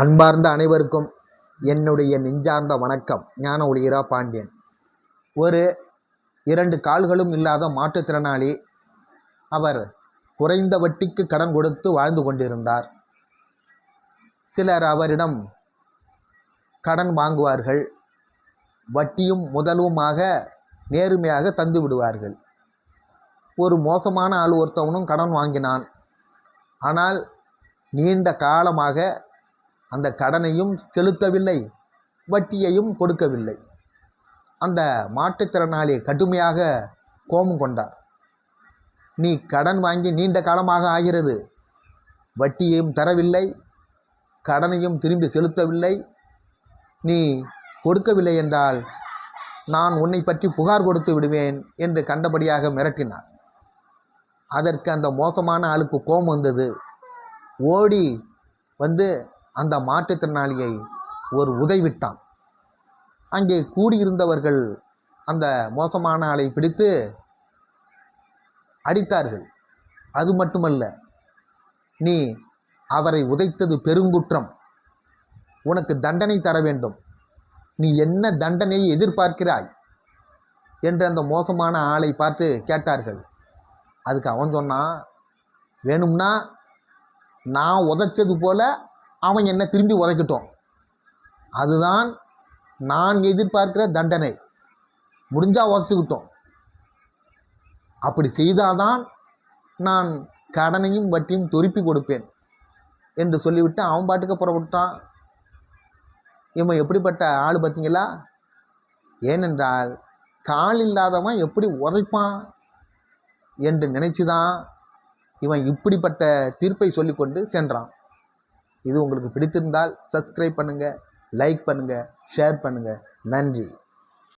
அன்பார்ந்த அனைவருக்கும் என்னுடைய நெஞ்சார்ந்த வணக்கம். ஞான ஒளியரா பாண்டியன். ஒரு இரண்டு கால்களும் இல்லாத மாற்றுத்திறனாளி அவர் குறைந்த வட்டிக்கு கடன் கொடுத்து வாழ்ந்து கொண்டிருந்தார். சிலர் அவரிடம் கடன் வாங்குவார்கள். வட்டியும் முதலுமாக நேர்மையாக தந்து விடுவார்கள். ஒரு மோசமான ஆள் ஒருத்தவனும் கடன் வாங்கினான். ஆனால் நீண்ட காலமாக அந்த கடனையும் செலுத்தவில்லை வட்டியையும் கொடுக்கவில்லை. அந்த மாற்றுத்திறனாளி கடுமையாக கோபம் கொண்டார். நீ கடன் வாங்கி நீண்ட காலமாக ஆகிறது. வட்டியையும் தரவில்லை கடனையும் திரும்பி செலுத்தவில்லை. நீ கொடுக்கவில்லை என்றால் நான் உன்னை பற்றி புகார் கொடுத்து விடுவேன் என்று கண்டபடியாக மிரட்டினார். அதற்கு அந்த மோசமான ஆளுக்கு கோபம் வந்தது. ஓடி வந்து அந்த மாற்றுத்திறனாளியை ஒரு உதைவிட்டான். அங்கே கூடியிருந்தவர்கள் அந்த மோசமான ஆளை பிடித்து அடித்தார்கள். அது மட்டுமல்ல நீ அவரை உதைத்தது பெருங்குற்றம். உனக்கு தண்டனை தர வேண்டும். நீ என்ன தண்டனையை எதிர்பார்க்கிறாய்? என்று அந்த மோசமான ஆளை பார்த்து கேட்டார்கள். அதுக்கு அவன் சொன்னான் வேணும்னா நான் உதைச்சது போல அவன் என்னை திரும்பி உரைக்கட்டும் அதுதான் நான் எதிர்பார்க்கிற தண்டனை. முடிஞ்சால் உதச்சிக்கிட்டோம். அப்படி செய்தால்தான் நான் கடனையும் வட்டியும் திருப்பி கொடுப்பேன் என்று சொல்லிவிட்டு அவன் பாட்டுக்கு புறப்பட்டான். இவன் எப்படிப்பட்ட ஆள் பார்த்தீங்களா? ஏனென்றால் கால் இல்லாதவன் எப்படி உதைப்பான் என்று நினைச்சுதான் இவன் இப்படிப்பட்ட தீர்ப்பை சொல்லிக்கொண்டு சென்றான். இது உங்களுக்கு பிடித்திருந்தால் சப்ஸ்கிரைப் பண்ணுங்கள் லைக் பண்ணுங்கள் ஷேர் பண்ணுங்கள் நன்றி.